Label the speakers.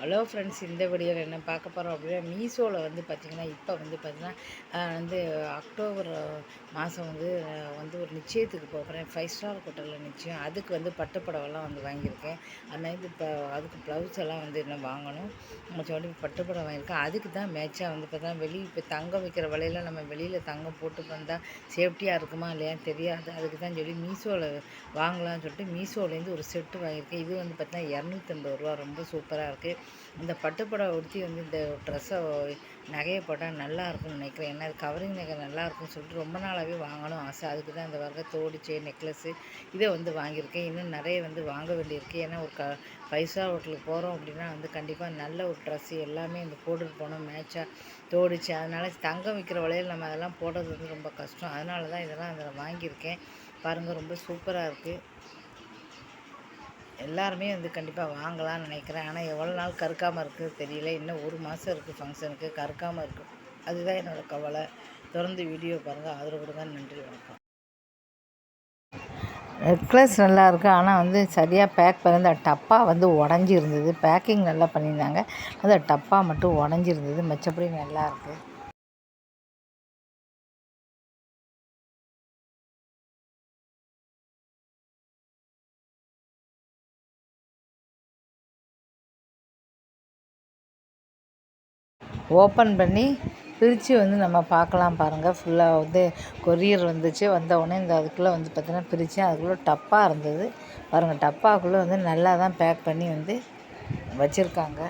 Speaker 1: Hello friends இந்த வீடியோவில் என்ன பார்க்க போகிறோம் அப்படின்னா மீஷோவில் வந்து பார்த்திங்கன்னா இப்போ வந்து பார்த்திங்கன்னா வந்து அக்டோபர் மாதம் வந்து வந்து ஒரு நிச்சயத்துக்கு போகிறேன். ஃபைவ் ஸ்டார் ஹோட்டலில் நிச்சயம். அதுக்கு வந்து பட்டு புடவைலாம் வந்து வாங்கியிருக்கேன். அது மாதிரி இப்போ அதுக்கு ப்ளவுஸ் எல்லாம் வந்து இன்னும் வாங்கணும்? மற்றபடி பட்டு புடவை வாங்கியிருக்கேன். அதுக்கு தான் மேட்சாக வந்து பார்த்தீங்கன்னா வெளியே இப்போ தங்கம் வைக்கிற விலையில நம்ம வெளியில் தங்கம் போட்டு வந்தால் சேஃப்டியாக இருக்குமா இல்லையான்னு தெரியாது. அதுக்கு தான் சொல்லி மீஷோவில் வாங்கலாம்னு சொல்லிட்டு மீஷோலேருந்து ஒரு செட்டு வாங்கியிருக்கேன். இது வந்து பார்த்தீங்கன்னா இரநூத்தம்பது ரூபா. ரொம்ப சூப்பராக இருக்குது இந்த பட்டுப்புடவை உடுத்தி வந்து இந்த ட்ரெஸ்ஸை நகையை போட்டால் நல்லாயிருக்கும்னு நினைக்கிறேன். ஏன்னா அது கவரிங் நகை நல்லா இருக்கும்னு சொல்லிட்டு ரொம்ப நாளாகவே வாங்கணும் ஆசை. அதுக்கு தான் இந்த வர்க்க தோடு செயின் நெக்லஸ்ஸு இதை வந்து வாங்கியிருக்கேன். இன்னும் நிறைய வந்து வாங்க வேண்டியிருக்கு. ஏன்னா ஒரு க பைசா ஹோட்டலுக்கு போகிறோம் அப்படின்னா வந்து கண்டிப்பாக நல்ல ஒரு ட்ரெஸ்ஸு எல்லாமே இந்த போட்டுட்டு போனோம் மேட்சாக தோடிச்சு. அதனால் தங்கம் விற்கிற வளையல் நம்ம அதெல்லாம் போடுறது வந்து ரொம்ப கஷ்டம். அதனால தான் இதெல்லாம் அதில் வாங்கியிருக்கேன். பாருங்கள் ரொம்ப சூப்பராக இருக்குது எல்லாருமே வந்து கண்டிப்பாக வாங்கலாம்னு நினைக்கிறேன். ஆனால் எவ்வளோ நாள் கருக்காமல் இருக்குது தெரியல. இன்னும் ஒரு மாதம் இருக்குது ஃபங்க்ஷனுக்கு கருக்காமல் இருக்குது அதுதான் என்னோடய கவலை. தொடர்ந்து வீடியோ பாருங்கள் ஆதரவு கொடுங்க. நன்றி. வணக்கம். நெக்லஸ் நல்லாயிருக்கு ஆனால் வந்து சரியாக பேக் பண்ணி அந்த டப்பா வந்து உடஞ்சி இருந்தது பேக்கிங் நல்லா பண்ணியிருந்தாங்க. அந்த டப்பா மட்டும் உடஞ்சி இருந்தது மற்றபடி நல்லா ஓப்பன் பண்ணி பிரித்து வந்து நம்ம பார்க்கலாம் பாருங்கள் ஃபுல்லாக வந்து கொரியர் வந்துச்சு. வந்த உடனே இந்த அதுக்குள்ளே வந்து பார்த்திங்கன்னா பிரித்தேன் அதுக்குள்ளே டப்பாக இருந்தது. பாருங்கள் டப்பாக்குள்ளே வந்து நல்லா தான் பேக் பண்ணி வந்து வச்சுருக்காங்க.